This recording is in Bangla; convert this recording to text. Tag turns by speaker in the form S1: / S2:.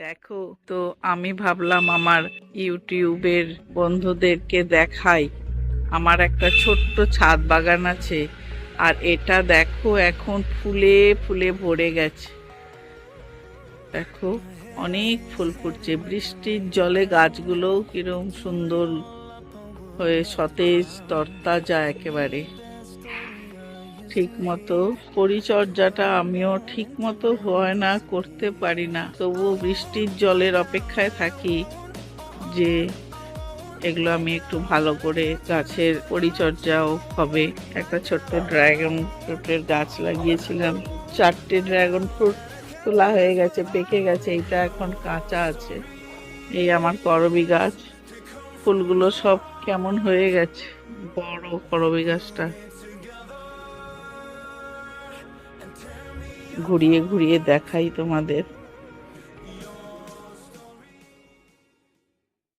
S1: দেখো। তো আমি ভাবলাম আমার ইউটিউবের বন্ধুদেরকে দেখাই। আমার একটা ছোট্ট ছাদ বাগান আছে আর এটা দেখো এখন ফুলে ফুলে ভরে গেছে। দেখো, অনেক ফুল ফুটছে। বৃষ্টির জলে গাছগুলোও কিরম সুন্দর হয়ে সতেজ তরতাজা একেবারে। ঠিক মতো পরিচর্যাটা আমিও ঠিক মতো হয় না, করতে পারি না। তবুও বৃষ্টির জলের অপেক্ষায় থাকি যে এগুলো আমি একটু ভালো করে গাছের পরিচর্যাও হবে। একটা ছোট্ট ড্রাগন ফ্রুটের গাছ লাগিয়েছিলাম। চারটে ড্রাগন ফ্রুট তোলা হয়ে গেছে, পেকে গেছে, এইটা এখন কাঁচা আছে। এই আমার করবি গাছ, ফুলগুলো সব কেমন হয়ে গেছে, বড় করবি গাছটা। ঘুরিয়ে ঘুরিয়ে দেখাই তোমাদের।